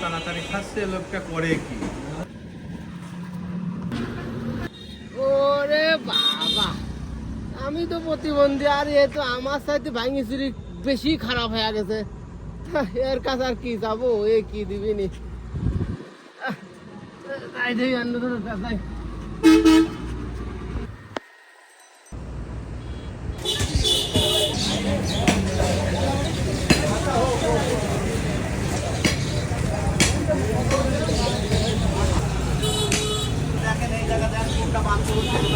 তাড়াতাড়ি খাচ্ছে, লোকটা করে কি? বাবা, আমি তো প্রতিবন্ধী, আর এ তো আমার সাথে ভাঙি চুরি বেশি খারাপ হয়ে গেছে। এর কাছে আর কি যাব, এ কি দিবি নি? তাই দেখি অন্য ধরো তাই মনে না বুঝতে আমি তো দেবোই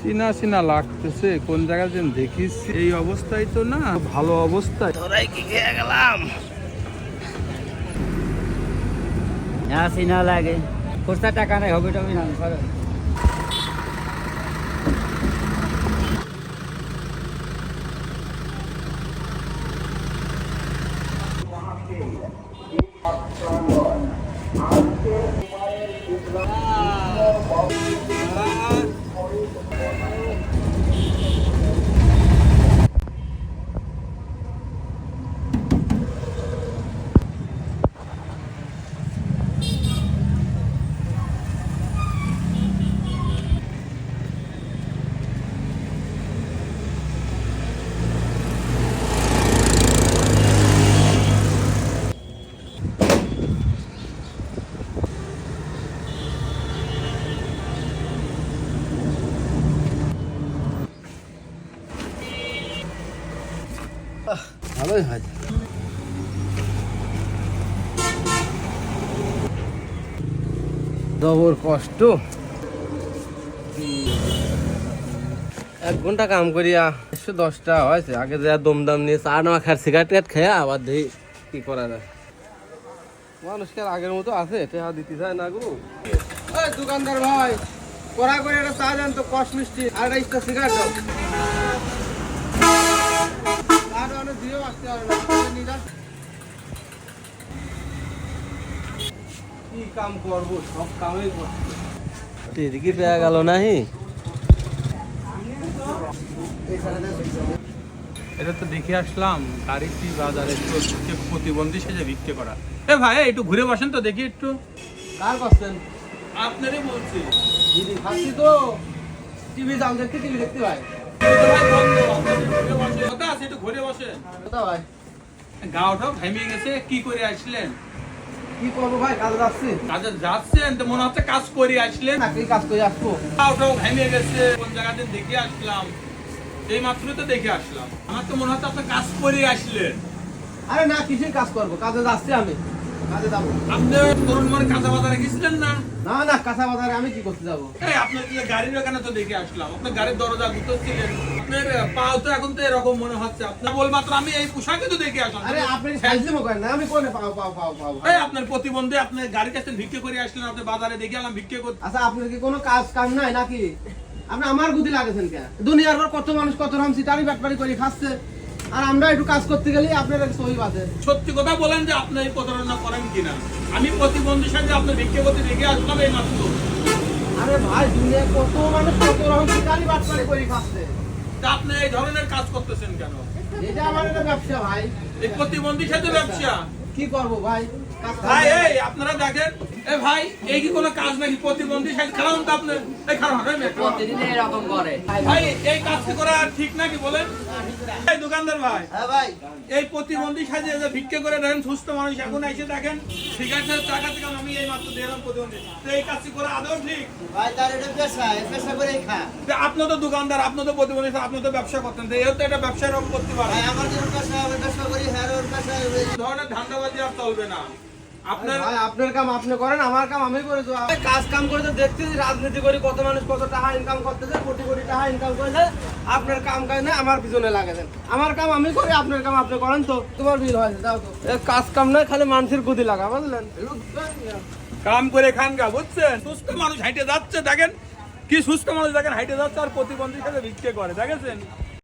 চিনা চিনা লাগতেছে কোন জায়গা যেন দেখিস। এই অবস্থায় তো না ভালো অবস্থায়। তোরাই কি খেয়ে গেলাম? না চিনা লাগে। খুচরা টাকা নাই হবে টবি না করো ভালোই হয়। ডবর কষ্ট। এক ঘণ্টা কাম করিয়া একশো দশটা হয়েছে। আগে যা দমদম নিয়ে চা না খার সিগারেট টিগারেট খেয়া আবার দেখি কি করা যায়। মানুষকে আগের মতো আছে? টেহা দিতে চায় না গো। দোকানদার ভাই কড়া করে একটা চা দেন তো কষ মিষ্টি আর একটা সিগারেট এদিকে পেয়ে গেল নাহি? এটা তো দেখে আসলাম গাড়িটি বাজারে প্রতিবন্ধী সেজে বিক্রি করা। এ ভাই একটু ঘুরে বসেন তো দেখি একটু। কার করছেন আপনারই বলছি। দিদি খাচ্ছি তো টিভি দাম দেখতে টিভি দেখতে ভাই। যাচ্ছেন তো মনে হচ্ছে কাজ করে আসলেন চাকরি কাজ করে আসব গাওটাও ঘামিয়ে গেছে কোন জায়গাতে দেখে আসলাম এই মাত্রই তো দেখে আসলাম আমার তো মনে হচ্ছে কাজ করে আসলেন? আরে না কিছুই কাজ করব? কাজে যাচ্ছি আমি। আপনি তরুণ মানে কাঁচা বাজারে গেছিলেন না? না না কাঁচা বাজারে আমি কি করতে যাব? আপনার গাড়ির ওখানে তো দেখে আসলাম। আপনার গাড়ির দরজা গুতোচ্ছিলেন আপনার পাও তো এখন তো এরকম মনে হচ্ছে। আপনার বল আমি এই পোশাকে তো দেখে আসলাম। আরে আপনি সাইজে করেন না আমি কোনে পাও পাও পাও পাও? এই আপনার প্রতিবন্ধী আপনি গাড়ির কাছে ভিক্ষে করে আসলেন আপনি বাজারে দেখে আলাম ভিক্ষে করতে। আচ্ছা আপনার কি কোনো কাজ কাম নাই নাকি? আপনি আমার গুদি লাগেছেন কে দুনিয়ার পর কত মানুষ কত রকম সিটারি ব্যাটপারি করে খাচ্ছে। আর আমরা একটু কাজ করতে গেলেই আপনার সহি বাদে সত্যি কথা বলেন যে আপনি এই প্রতারণা করেন কিনা? আমি প্রতিবন্ধীর সাথে আপনার করতে দেখে আসলাম এই মাত্র। আরে ভাই দুনিয়ায় কত মানুষ কত রকম শিকারি ব্যাটপারি করে খাচ্ছে। তা আপনি এই ধরনের কাজ করতেছেন কেন? এটা আমার একটা ব্যবসা ভাই। এই প্রতিবন্ধীর সাথে ব্যবসা? কি করব ভাই? ভাই এই আপনারা দেখেন। এ ভাই এই কি কোনো কাজ নাকি? প্রতিবন্ধী সাইড খারাপ তো আপনার এই খারাপ। প্রতিদিন এরকম করে। ভাই এই কাজটি করা ঠিক নাকি বলেন? এই দোকানদার ভাই হ্যাঁ ভাই। এই প্রতিবন্ধী সাজিয়ে যে ভিক্ষে করে দেখেন সুস্থ মানুষ এখন এসে দেখেন সিগারেটের টাকা থেকে আমি এই মাত্র দিলাম প্রতিবন্ধী। তো এই কাজটি করা আদৌ ঠিক? ভাই তার এটা পেশা পেশা করে খা আপনি তো দোকানদার আপনি তো প্রতিবন্ধী আপনি তো ব্যবসা করতেন। এও তো এটা ব্যবসায় রকম করতে পারে। ভাই আমার যেরকম পেশা পেশা করি হ্যাঁ ওর পেশা এই ধরনের ধান্দাবাজি আর চলবে না। আপনার আপনার কাম আপনি করেন আমার কাম আমি করে দেবো। কাজ কাম করে তো দেখতেছি রাজনীতি করি কত মানুষ কত টাকা ইনকাম করতেছে কোটি কোটি টাকা ইনকাম করেছে আপনার কাম কাজ না আমার পিছনে লাগাছেন আমার কাম আমি করি আপনার কাম আপনি করেন তো তোমার বিল হয়েছে যাও তো। কাজ কাম নয় খালি মানুষের গুদি লাগা বুঝলেন? কাম করে খান গা বুঝছেন? সুস্থ মানুষ হাইটে যাচ্ছে দেখেন? কি সুস্থ মানুষ দেখেন হাইটে যাচ্ছে আর প্রতিবন্ধীর সাথে ভিক্ষে করে দেখেছেন?